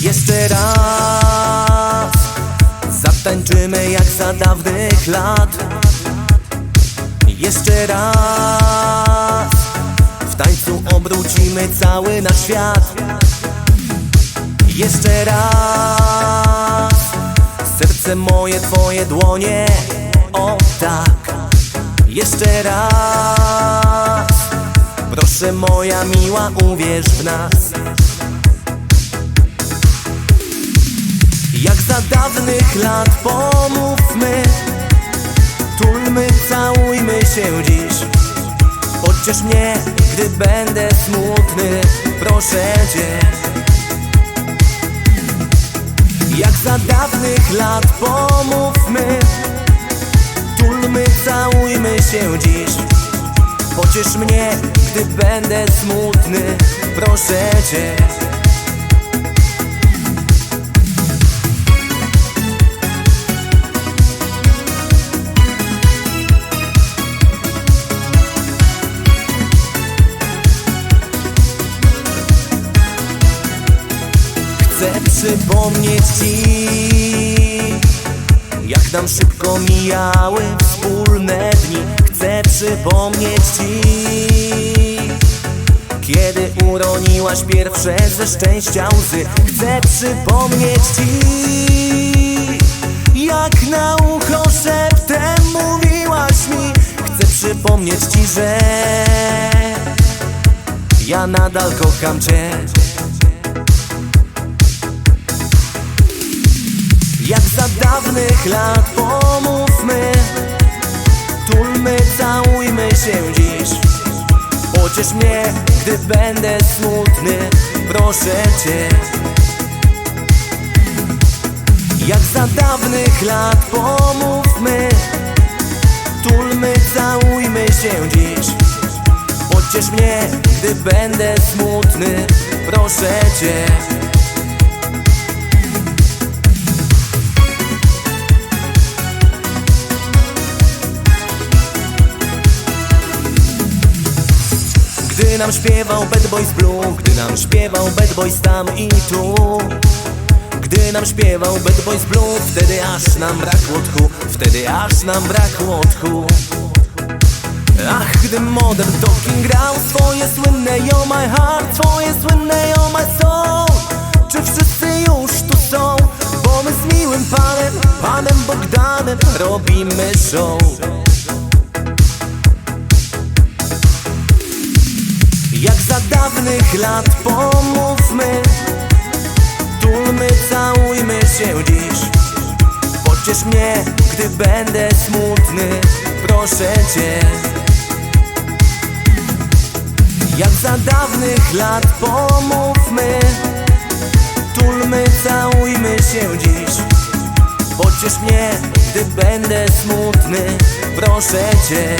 Jeszcze raz. Zatańczymy jak za dawnych lat. Jeszcze raz. W tańcu obrócimy cały nasz świat. Jeszcze raz. Serce moje, twoje dłonie. O tak. Jeszcze raz. Proszę moja miła, uwierz w nas Za dawnych lat. Pomówmy Tulmy, całujmy się dziś. Pociesz mnie, gdy będę smutny Proszę Cię. Jak za dawnych lat pomówmy Tulmy, całujmy się dziś. Pociesz mnie, gdy będę smutny Proszę Cię przypomnieć Ci Jak nam szybko mijały wspólne dni. Chcę przypomnieć Ci Kiedy uroniłaś pierwsze ze szczęścia łzy. Chcę przypomnieć Ci Jak na ucho szeptem mówiłaś mi. Chcę przypomnieć Ci, że Ja nadal kocham Cię Jak za dawnych lat pomówmy. Tulmy, całujmy się dziś. Pociesz mnie, gdy będę smutny. Proszę Cię. Jak za dawnych lat pomówmy. Tulmy, całujmy się dziś. Pociesz mnie, gdy będę smutny. Proszę Cię Gdy nam śpiewał Bad Boys Blue Gdy nam śpiewał Bad Boys tam i tu. Gdy nam śpiewał Bad Boys Blue Wtedy aż nam brakło tchu Wtedy aż nam brakło tchu Ach, gdy Modern Talking grał Swoje słynne Yo My Heart Swoje słynne Yo My Soul. Czy wszyscy już tu są? Bo my z miłym panem Panem Bogdanem Robimy show Jak za dawnych lat pomówmy. Tulmy, całujmy się dziś. Pociesz mnie, gdy będę smutny. Proszę Cię. Jak za dawnych lat pomówmy. Tulmy, całujmy się dziś. Pociesz mnie, gdy będę smutny. Proszę Cię